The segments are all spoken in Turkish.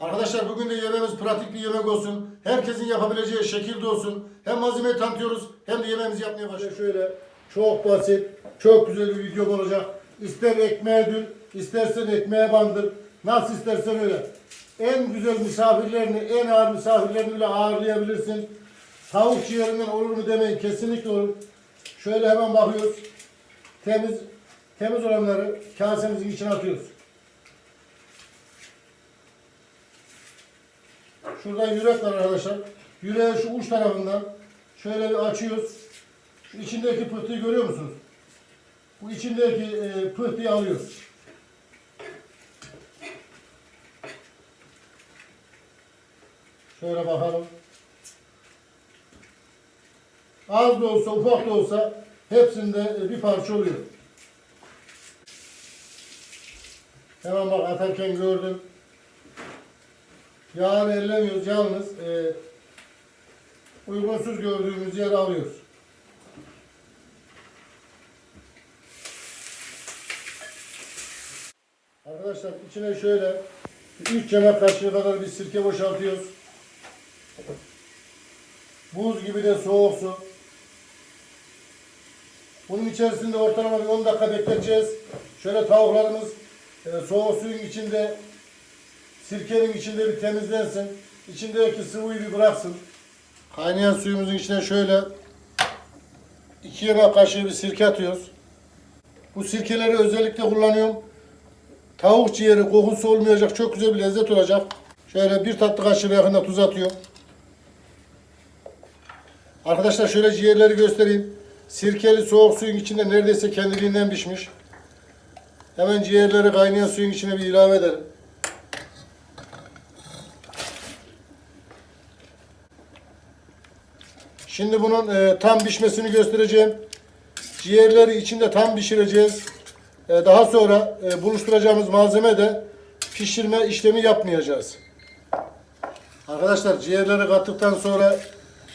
Arkadaşlar bugün de yemeğimiz pratik bir yemek olsun. Herkesin yapabileceği şekilde olsun. Hem malzemeyi tanıtıyoruz hem de yemeğimizi yapmaya başlıyoruz. Şöyle çok basit, çok güzel bir video olacak. İster ekmeğe dül, istersen ekmeğe bandır. Nasıl istersen öyle. En güzel misafirlerini, en ağır misafirlerini bile ağırlayabilirsin. Tavuk ciğerinden olur mu demeyin kesinlikle olur. Şöyle hemen bakıyoruz. Temiz temiz olanları kasemizin içine atıyoruz. Şurada yürek var arkadaşlar. Yüreğin şu uç tarafından şöyle bir açıyoruz. Şu içindeki pıhtıyı görüyor musunuz? Bu içindeki e, pıhtıyı alıyoruz. Şöyle bakalım. Az da olsa, ufak da olsa hepsinde e, bir parça oluyor. Hemen bak atarken gördüm. Yağını ellemiyoruz yalnız e, uygunsuz gördüğümüz yere alıyoruz. Arkadaşlar içine şöyle 3 yemek kaşığı kadar bir sirke boşaltıyoruz. Buz gibi de soğuk su. Bunun içerisinde ortalama bir 10 dakika bekleteceğiz. Şöyle tavuklarımız e, soğuk suyun içinde Sirkenin içinde bir temizlensin. İçindeki sıvıyı bir bıraksın. Kaynayan suyumuzun içine şöyle iki yemek kaşığı bir sirke atıyoruz. Bu sirkeleri özellikle kullanıyorum. Tavuk ciğeri kokusu olmayacak. Çok güzel bir lezzet olacak. Şöyle bir tatlı kaşığı yakında tuz atıyorum. Arkadaşlar şöyle ciğerleri göstereyim. Sirkeli soğuk suyun içinde neredeyse kendiliğinden pişmiş. Hemen ciğerleri kaynayan suyun içine bir ilave edelim. Şimdi bunun e, tam pişmesini göstereceğim. Ciğerleri içinde tam pişireceğiz. E, daha sonra e, buluşturacağımız malzeme de pişirme işlemi yapmayacağız. Arkadaşlar ciğerleri kattıktan sonra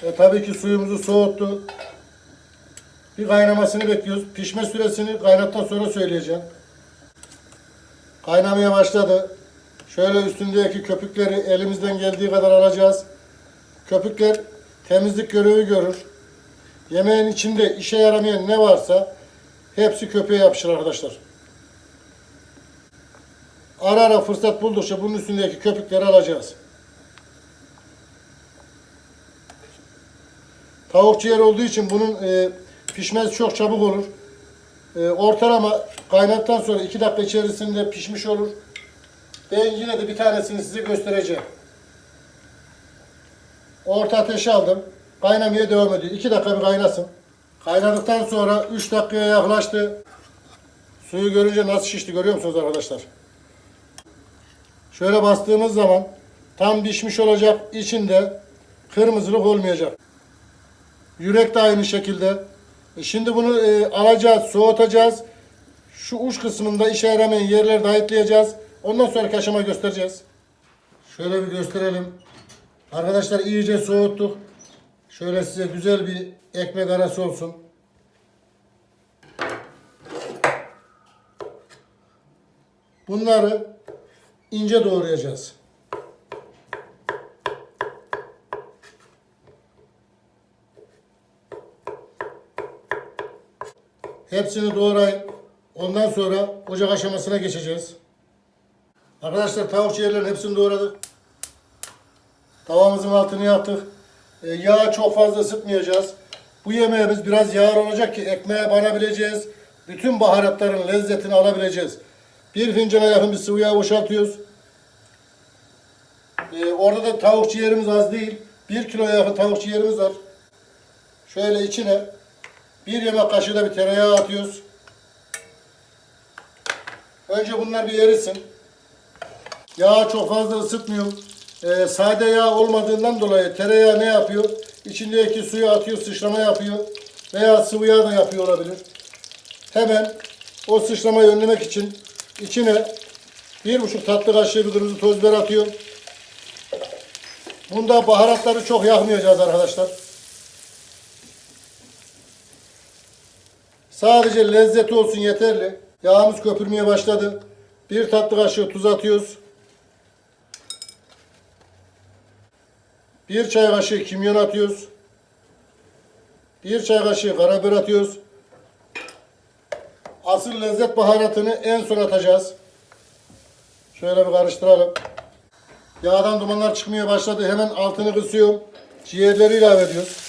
e, tabii ki suyumuzu soğuttu. Bir kaynamasını bekliyoruz. Pişme süresini kaynattan sonra söyleyeceğim. Kaynamaya başladı. Şöyle üstündeki köpükleri elimizden geldiği kadar alacağız. Köpükler temizlik görevi görür. Yemeğin içinde işe yaramayan ne varsa hepsi köpeğe yapışır arkadaşlar. Ara ara fırsat buldukça bunun üstündeki köpükleri alacağız. Tavuk ciğer olduğu için bunun e, pişmesi çok çabuk olur. E, ortalama kaynattan sonra 2 dakika içerisinde pişmiş olur. Ben yine de bir tanesini size göstereceğim. Orta ateşe aldım. Kaynamaya devam ediyor. 2 dakika bir kaynasın. Kaynadıktan sonra 3 dakikaya yaklaştı. Suyu görünce nasıl şişti görüyor musunuz arkadaşlar? Şöyle bastığımız zaman tam pişmiş olacak. İçinde kırmızılık olmayacak. Yürek de aynı şekilde. E Şimdi bunu e, alacağız, soğutacağız. Şu uç kısmında işe yaramayan yerleri de. Ondan sonraki aşama göstereceğiz. Şöyle bir gösterelim. Arkadaşlar iyice soğuttuk. Şöyle size güzel bir ekmek arası olsun. Bunları ince doğrayacağız. Hepsini doğrayın. Ondan sonra ocak aşamasına geçeceğiz. Arkadaşlar tavuk ciğerlerin hepsini doğradık. Tavamızın altını yaktık. E, yağı çok fazla ısıtmayacağız. Bu yemeğimiz biraz yağır olacak ki ekmeğe banabileceğiz. Bütün baharatların lezzetini alabileceğiz. Bir fincana yakın bir sıvı yağ boşaltıyoruz. E, orada da tavuk ciğerimiz az değil. Bir kilo yakın tavuk ciğerimiz var. Şöyle içine bir yemek kaşığı da bir tereyağı atıyoruz. Önce bunlar bir erisin. Yağı çok fazla ısıtmıyorum. Ee, sade yağ olmadığından dolayı tereyağı ne yapıyor? İçindeki suyu atıyor, sıçrama yapıyor. Veya sıvı yağ da yapıyor olabilir. Hemen o sıçramayı önlemek için içine bir buçuk tatlı kaşığı bir kırmızı toz biber atıyor. Bunda baharatları çok yakmayacağız arkadaşlar. Sadece lezzeti olsun yeterli. Yağımız köpürmeye başladı. Bir tatlı kaşığı tuz atıyoruz. Bir çay kaşığı kimyon atıyoruz. Bir çay kaşığı karabiber atıyoruz. Asıl lezzet baharatını en son atacağız. Şöyle bir karıştıralım. Yağdan dumanlar çıkmaya başladı. Hemen altını kısıyorum. Ciğerleri ilave ediyoruz.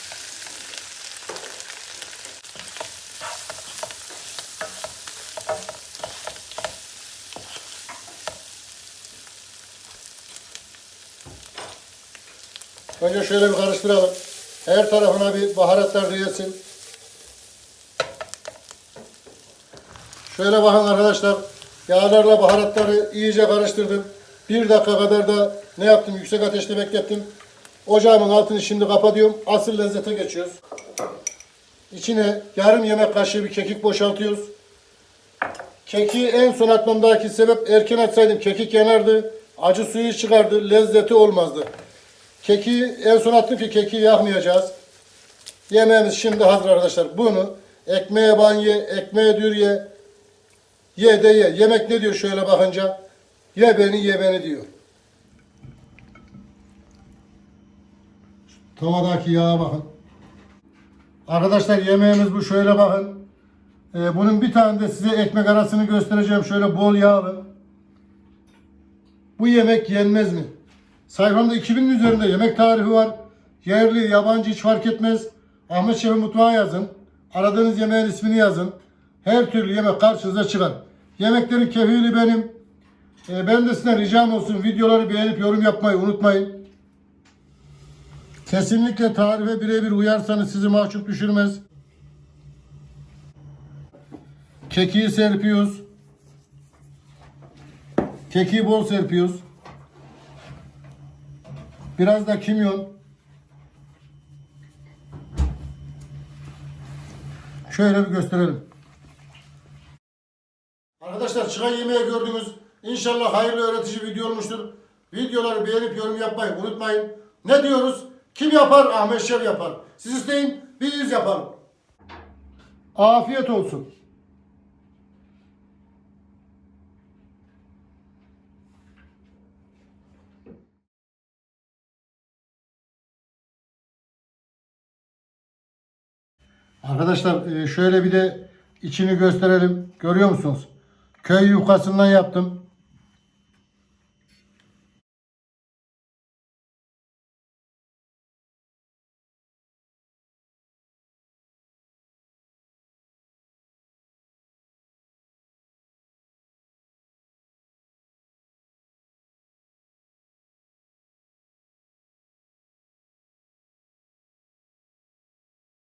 Önce şöyle bir karıştıralım. Her tarafına bir baharatlar değilsin. Şöyle bakın arkadaşlar. Yağlarla baharatları iyice karıştırdım. Bir dakika kadar da ne yaptım? Yüksek ateşte beklettim. Ocağımın altını şimdi kapatıyorum. Asıl lezzete geçiyoruz. İçine yarım yemek kaşığı bir kekik boşaltıyoruz. Keki en son atmamdaki sebep erken atsaydım kekik yanardı. Acı suyu çıkardı. Lezzeti olmazdı. Keki en son attım ki keki yakmayacağız. Yemeğimiz şimdi hazır arkadaşlar. Bunu ekmeğe ban ye, ekmeğe dür ye. Ye de ye. Yemek ne diyor şöyle bakınca? Ye beni ye beni diyor. Tavadaki yağa bakın. Arkadaşlar yemeğimiz bu. Şöyle bakın. Ee, bunun bir tane de size ekmek arasını göstereceğim. Şöyle bol yağlı. Bu yemek yenmez mi? Sayfamda 2000'in üzerinde yemek tarifi var. Yerli, yabancı hiç fark etmez. Ahmet Şef'in mutfağı yazın. Aradığınız yemeğin ismini yazın. Her türlü yemek karşınıza çıkar. Yemeklerin kefili benim. Ee, ben de sizden ricam olsun videoları beğenip yorum yapmayı unutmayın. Kesinlikle tarife birebir uyarsanız sizi mahcup düşürmez. Kekiği serpiyoruz. Kekiği bol serpiyoruz. Biraz da kimyon. Şöyle bir gösterelim. Arkadaşlar çıkan yemeği gördünüz. İnşallah hayırlı öğretici video olmuştur. Videoları beğenip yorum yapmayı unutmayın. Ne diyoruz? Kim yapar? Ahmet Şef yapar. Siz isteyin, biz yapalım. Afiyet olsun. Arkadaşlar e, şöyle bir de içini gösterelim. Görüyor musunuz? Köy yufkasından yaptım.